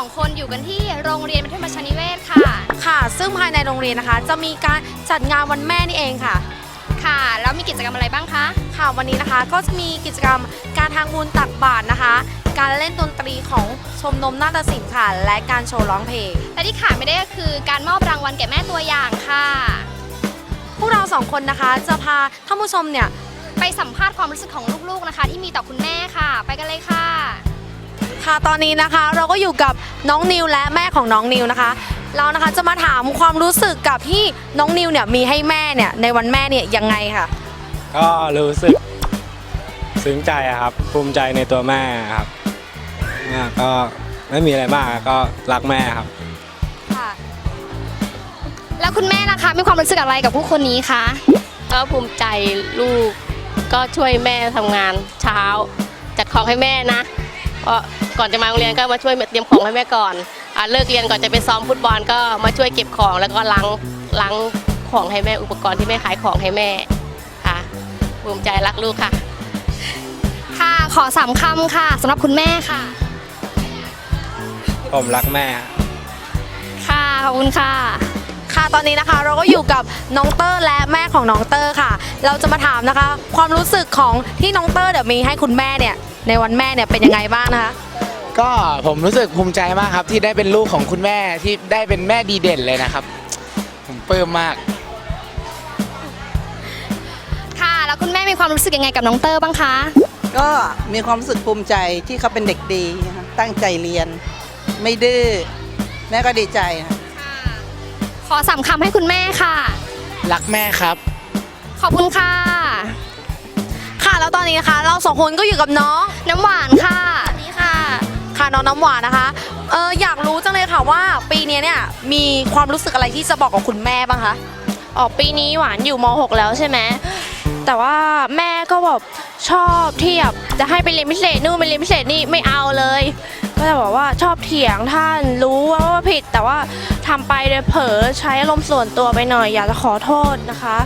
องคนอยู่กันที่โรงเรียนมัธยมชนิเวศค่ะ ค่ะ ซึ่งภายในโรงเรียนนะคะ จะมีการจัดงานวันแม่นี่เองค่ะ ค่ะ แล้วมีกิจกรรมอะไรบ้างคะ ค่ะ วันนี้นะคะก็จะมีกิจกรรมการทางบุญตักบาตรนะคะ การเล่นดนตรีของชมรมนาฏศิลป์ค่ะ และการโชว์ร้องเพลง และที่ขาดไม่ได้ก็คือการมอบรางวัลแก่แม่ตัวอย่างค่ะ พวกเราสองคนนะคะจะพาท่านผู้ชมเนี่ยไปสัมภาษณ์ความรู้สึกของลูกๆนะคะ ที่มีต่อคุณแม่ค่ะ ไปกันเลยค่ะ ค่ะตอนนี้นะคะเราก็อยู่กับน้องนิวและแม่ของน้องนิวนะคะ เรานะคะจะมาถามความรู้สึกกับที่น้องนิวเนี่ยมีให้แม่เนี่ยในวันแม่เนี่ยยังไงค่ะ ก็รู้สึกซึ้งใจอะครับ ภูมิใจในตัวแม่ครับอ่าก็ไม่มีอะไรมากก็รักแม่ครับ ค่ะ แล้วคุณแม่นะคะมีความรู้สึกอะไรกับผู้คนนี้คะก็ภูมิใจลูกก็ช่วยแม่ทำงานเช้าจัดของให้แม่นะ เพราะก่อนจะมาโรงเรียนก็มาช่วยเตรียมของให้แม่ก่อนอะเลิกเรียนก่อนจะไปซ้อมฟุตบอลก็มาช่วยเก็บของแล้วก็ล้างล้างของให้แม่อุปกรณ์ที่แม่ขายของให้แม่ค่ะภูมิใจรักลูกค่ะ ค่ะขอสามคำค่ะสำหรับคุณแม่ค่ะ ผมรักแม่ ค่ะขอบคุณค่ะ ค่ะตอนนี้นะคะเราก็อยู่กับน้องเตอร์และแม่ของน้องเตอร์ค่ะ เราจะมาถามนะคะ ความรู้สึกของที่น้องเตอร์เดี๋ยวมีให้คุณแม่เนี่ยในวันแม่เนี่ยเป็นยังไงบ้างนะคะ ก็ผมรู้สึกภูมิใจมากครับที่ได้เป็นลูกของคุณแม่ที่ได้เป็นแม่ดีเด่นเลยนะครับ ผมปลื้มมาก ค่ะ แล้วคุณแม่มีความรู้สึกยังไงกับน้องเตอร์บ้างคะ ก็มีความรู้สึกภูมิใจที่เขาเป็นเด็กดีนะคะตั้งใจเรียน ไม่ดื้อแม่ก็ดีใจนะ ขอสามคำให้คุณแม่ค่ะ รักแม่ครับ ขอบคุณค่ะ ค่ะแล้วตอนนี้นะคะ เราสองคนก็อยู่กับน้องน้ำหวานค่ะ นี่ค่ะ ค่ะน้องน้ำหวานนะคะเอออยากรู้จังเลยค่ะว่า ปีนี้เนี่ยมีความรู้สึกอะไรที่จะบอกกับคุณแม่บ้างคะ ออกปีนี้หวานอยู่ม .6 แล้วใช่ไหม แต่ว่าแม่ก็แบบ ชอบที่แบบจะให้ไปเรียนพิเศษนู่นไปเรียนพิเศษนี่ไม่เอาเลย ก็จะบอกว่าชอบเถียงท่านรู้ว่าว่าผิด แต่ว่าทำไปโดยเผลอใช้อารมณ์ส่วนตัวไปหน่อย อยากจะขอโทษนะคะ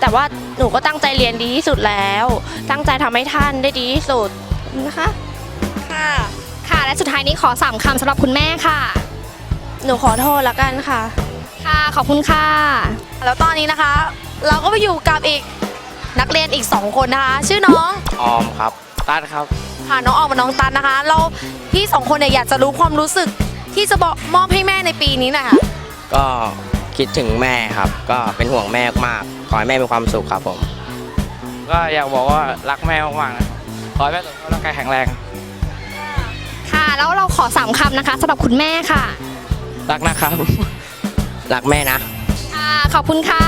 แต่ว่าหนูก็ตั้งใจเรียนดีที่สุดแล้ว ตั้งใจทำให้ท่านได้ดีที่สุดนะคะค่ะค่ะและสุดท้ายนี้ขอสามคำสำหรับคุณแม่ค่ะ หนูขอโทษละกันค่ะ ค่ะขอบคุณค่ะ แล้วตอนนี้นะคะ เราก็ไปอยู่กับอีก นักเรียนอีก 2 คนนะคะ ชื่อน้องออมครับตัดครับ ค่ะน้องออกมาน้องตันนะคะ เราพี่สองคนเนี่ยอยากจะรู้ความรู้สึกที่จะบอกมอบให้แม่ในปีนี้นะคะก็คิดถึงแม่ครับ ก็เป็นห่วงแม่มากขอให้แม่มีความสุขครับผม ก็อยากบอกว่ารักแม่มากๆนะขอให้แม่สุขภาพร่างกายแข็งแรง ค่ะ แล้วเราขอสามคำนะคะสำหรับคุณแม่ค่ะรักนะครับ รักแม่นะ ค่ะขอบคุณค่ะ